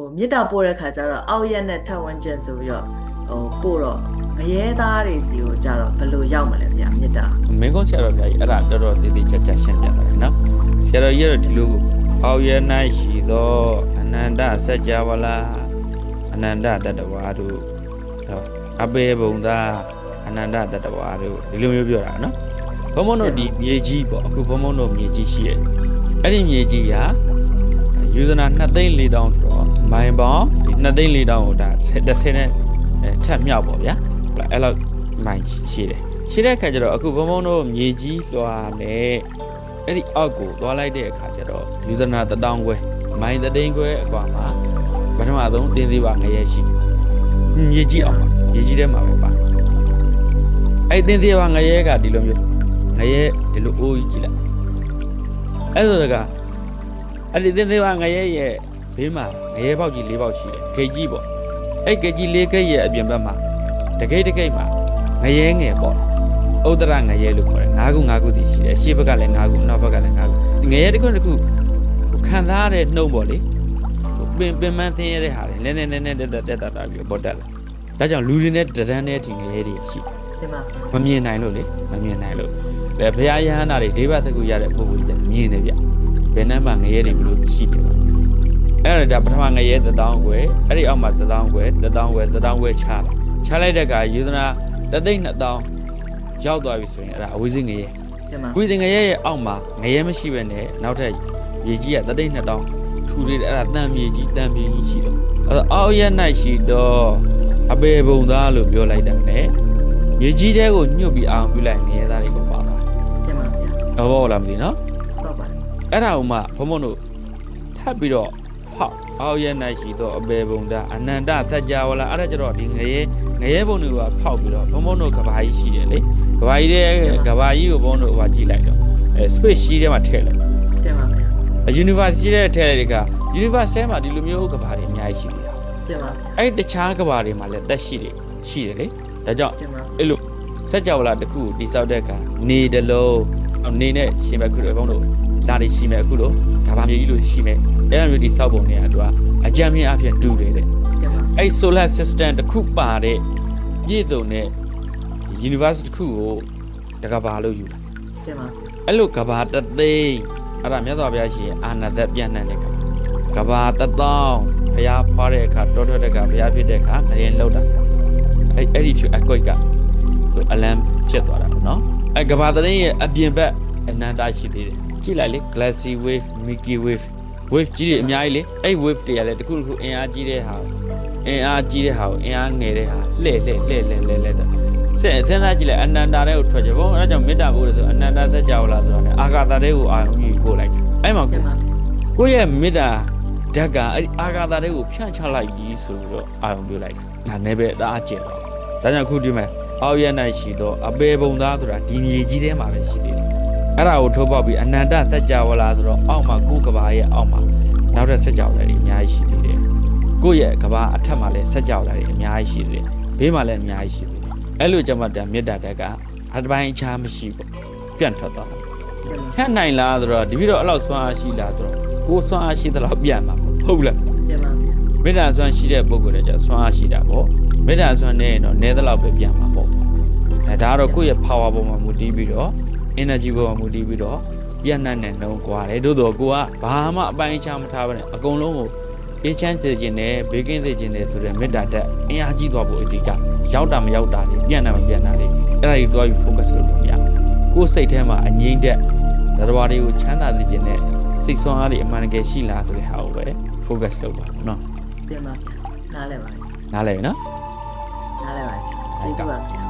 ဟိုမေတ္တာပို့တဲ့ခါကျတော့အောက်ရက်နဲ့ထပ်ဝန်းကျင်ဆိုပြီးတော့ဟိုပို့တော့ငရဲသားတွေစီကိုကြတော့ဘယ်လိုရောက်မလဲဗျာမေတ္တာမင်းကုန်းဆရာတော်ဘုရားကြီးအဲ့ဒါတော်တော်တည်တည်ချာချာရှင်းပြတာလေနော်ဆရာတော်ကြီးကတော့ဒီလိုကိုအောက်ရ၌ရှိသောအနန္တစัจ java လာအနန္တတတဝါတို့ဟောအပေဘုံသာအနန္တတတဝါတို့ဒီလိုမျိုးပြောတာနော်ဘုံဘုံတို့ဒီမြေကြီးပေါ့အခုဘုံဘုံတို့မြေကြီးရှိရဲ့အဲ့ဒီမြေကြီးကယူဇနာ2သိန်း4တောင်းဆိုတော့ မိုင်ပေါင်းဒီ2သိန်း4တောင်းကိုဒါ30နဲ့အဲထပ်မြောက်ပေါ့ဗျာအဲ့လောက်မိုင်ရှိတယ်ရှိတဲ့အခါကျတော့အခုဘုံဘုံတို့မြေကြီးလွှာနဲ့အဲ့ဒီအောက်ကိုသွားလိုက်တဲ့အခါကျတော့ယူဇနာတတောင်းခွဲမိုင်းတသိန်းခွဲအကွာမှာပထမဆုံးတင်းသေးပါငရဲရှိမြေကြီးအောင်ပါမြေကြီးထဲမှာပဲပါအဲ့တင်းသေးပါငရဲကဒီလိုမျိုးငရဲဒီလိုအိုးကြီးကြည့်လိုက်အဲ့ဆိုတကအဲ့ဒီတင်းသေးပါငရဲရဲ့ ဘေးမှာငရဲပေါက်ကြီး၄ပေါက်ရှိတယ်ဂိတ်ကြီးပေါ့အဲ့ဂိတ်ကြီး၄ဂိတ်ရဲ့အပြင်ဘက်မှာတဂိတ်တဂိတ်မှာငရဲငယ်ပေါ့ဥဒ္ဒရငရဲလို့ခေါ်တယ်၅ခု၅ခုတည်ရှိတယ်ရှေ့ဘက်ကလည်း၅ခုနောက်ဘက်ကလည်း၅ခုငရဲတစ်ခုတစ်ခုခံစားရတဲ့နှုံပေါ့လေပင်ပင်မန်းသင်းရတဲ့ဟာတွေနည်းနည်းနည်းနည်းတက်တက်တက်တက်ပြီးပေါ်တက်လာဒါကြောင့်လူတွေနဲ့တရန်းတဲ့ဒီငရဲတွေရှိဒီမှာမမြင်နိုင်လို့လေမမြင်နိုင်လို့ဘယ်ဘုရားယဟန္တာတွေဒိဗ္ဗသကုရတဲ့ပုဂ္ဂိုလ်တွေမြင်တယ်ဗျဘယ်နှမ်းမှငရဲတွေဘလို့ရှိတယ် အဲ့ဒါဒါပထမငရဲတစ်တောင်းခွဲအဲ့ဒီအောက်မှာတစ်တောင်းခွဲတစ်တောင်းခွဲတစ်တောင်းခွဲချလာချလိုက်တဲ့အခါယူသနာတစ်သိန်းနှစ်တောင်းရောက်သွားပြီဆိုရင်အဲ့ဒါအဝိဇ္ဇငရဲဒီမှာဝိဇ္ဇငရဲရဲ့အောက်မှာငရဲမရှိပဲနဲ့နောက်ထပ်မြေကြီးကတစ်သိန်းနှစ်တောင်းထူသေးတယ်အဲ့ဒါတန်မြေကြီးတန်မြေကြီးရှိတော့အဲ့ဒါအောက်ရက်၌ရှိတော့အပေဘုံသားလို့ပြောလိုက်တယ်နဲ့မြေကြီးတဲကိုညှုတ်ပြီးအောင်ပြုလိုက်ငရဲသားတွေကိုပါပါဒီမှာဗျာတော့ဘောလားမသိနော်ဟုတ်ပါတယ်အဲ့ဒါဥမှဘုံဘုံတို့ထပ်ပြီးတော့ ဖောက်အောက်ရက်၌ရှိတော့အပေဘုံသားအနန္တသัจ java လာအဲ့ဒါကြတော့ဒီငရဲငရဲဘုံတွေကဖောက်ပြီးတော့ဘုံဘုံတို့ကဘာကြီးရှိတယ်လေကဘာကြီးတဲ့ကဘာကြီးကိုဘုံတို့ဟိုကြည့်လိုက်တော့အဲ space ရှိထဲမှာထည့်လိုက်ဒီမှာဗျာ university တဲ့ထဲတွေက university ထဲမှာဒီလိုမျိုးကဘာတွေအများကြီးရှိနေတာဒီမှာအဲ့တခြားကဘာတွေမှာလည်းတက်ရှိတယ်ရှိတယ်လေဒါကြောင့်ဒီမှာအဲ့လိုစက်ကြဝဠာတစ်ခုကိုတိစောက်တဲ့အခါနေတလုံးအော်နေနဲ့ရှင်မဲ့ခုလိုဘုံတို့လာတွေရှိမဲ့အခုလိုကဘာမြေကြီးလိုရှိမဲ့ အဲ့လိုမျိုးတိစောက်ပုံတွေကသူကအကြမ်းမြင့်အဖြစ်တူတယ်တဲ့ဒီမှာအဲ့ solar system တစ်ခုပါတဲ့ပြည့်စုံတဲ့ university တစ်ခုကိုတကဘာလို့ယူတာဒီမှာအဲ့လိုကဘာတသိန်းအဲ့ဒါမြတ်စွာဘုရားရှင်အာနာသက်ပြန့်နှံ့တဲ့ကဘာကဘာတသောင်းဘုရားဖွားတဲ့အခါတောထွက်တဲ့အခါဘုရားဖြစ်တဲ့အခါငရင်လောက်တာအဲ့အဲ့ဒီသူအကွိတ်ကသူအလံဖြစ်သွားတာပေါ့နော်အဲ့ကဘာတသိန်းရဲ့အပြင်ဘက်အနန္တရှိသေးတယ်ကြည့်လိုက်လေ glassy wave milky wave wave ကြီးတွေအများကြီးလေအဲ့ wave တွေကလည်းတစ်ခုတစ်ခုအင်အားကြီးတဲ့ဟာအင်အားကြီးတဲ့ဟာကိုအင်အားငယ်တဲ့ဟာလှဲ့လှဲ့လှဲ့လှဲ့လှဲ့လှဲ့ဆက်အသင်းသားကြည့်လိုက်အနန္တာတဲ့ကိုထွက်ကြဘောအဲ့ဒါကြောင့်မေတ္တာဘုရားဆိုအနန္တာသက်ကြဝလားဆိုတာ ਨੇ အာဂါတာတဲ့ကိုအာရုံကြီးပို့လိုက်တယ်အဲ့မှာဒီကိုမှာကိုယ့်ရဲ့မေတ္တာဓာတ်ကအဲ့ဒီအာဂါတာတဲ့ကိုဖြန့်ချလိုက်ပြီးဆိုပြီးတော့အာရုံပြုလိုက်တယ်ဒါနဲ့ပဲတအားကျင်တော့ဒါကြောင့်အခုဒီမှာအောက်ရက်၌ရှိတော့အပေပုံသားဆိုတာဒီမြေကြီးထဲမှာပဲရှိသေးတယ် အဲ့ဒါကိုထိုးပေါက်ပြီးအနန္တသက်ကြဝလားဆိုတော့အောက်မှာကိုယ်ကဘာရဲ့အောက်မှာနောက်ထပ်ဆက်ကြောက်လာတွေအများကြီးရှိသေးတယ်ကိုယ့်ရဲ့ကဘာအထက်မှာလည်းဆက်ကြောက်လာတွေအများကြီးရှိသေးတယ်ဘေးမှာလည်းအများကြီးရှိသေးတယ်အဲ့လိုကြမှာတန်မေတ္တာဓာတ်ကအတပိုင်းအခြားမရှိဘူးပြန့်ထွက်သွားတာဖြတ်နိုင်လားဆိုတော့ဒီပြီးတော့အဲ့လောက်စွမ်းအားရှိလားဆိုတော့ကိုယ်စွမ်းအားရှိသလောက်ပြန်မှာပေါ့ဟုတ်လားဒီမှာမေတ္တာစွမ်းရှိတဲ့ပုဂ္ဂိုလ်တွေကျစွမ်းအားရှိတာပေါ့မေတ္တာစွမ်းနေရင်တော့နည်းသလောက်ပဲပြန်မှာပေါ့အဲဒါကတော့ကိုယ့်ရဲ့ power ပေါ်မှာမူတည်ပြီးတော့ energy ပေါ်မှာမူတည်ပြီးတော့ပြန့်နှံ့တဲ့နှုံးကွာတယ်သို့တော့ကိုကဘာမှအပိုင်းအခြားမထားဘဲနဲ့အကုန်လုံးကိုအေးချမ်းစေခြင်းနဲ့ဘေးကင်းစေခြင်းနဲ့ဆိုတဲ့မေတ္တာတက်အင်အားကြီးသွားဖို့အဓိကရောက်တာမရောက်တာလေးပြန်တာမပြန်တာလေးအဲ့ဒါကြီးတွားယူ focus လုပ်လို့ရကိုယ်စိတ်ထဲမှာအငြိမ့်တဲ့သတ္တဝါတွေကိုချမ်းသာစေခြင်းနဲ့စိတ်ဆွမ်းအားတွေအမှန်တကယ်ရှိလားဆိုတဲ့ဟာကိုပဲ focus လုပ်ပါနော်ပြန်ပါနားလဲပါနားလဲပြီနော်နားလဲပါကျေးဇူးပါ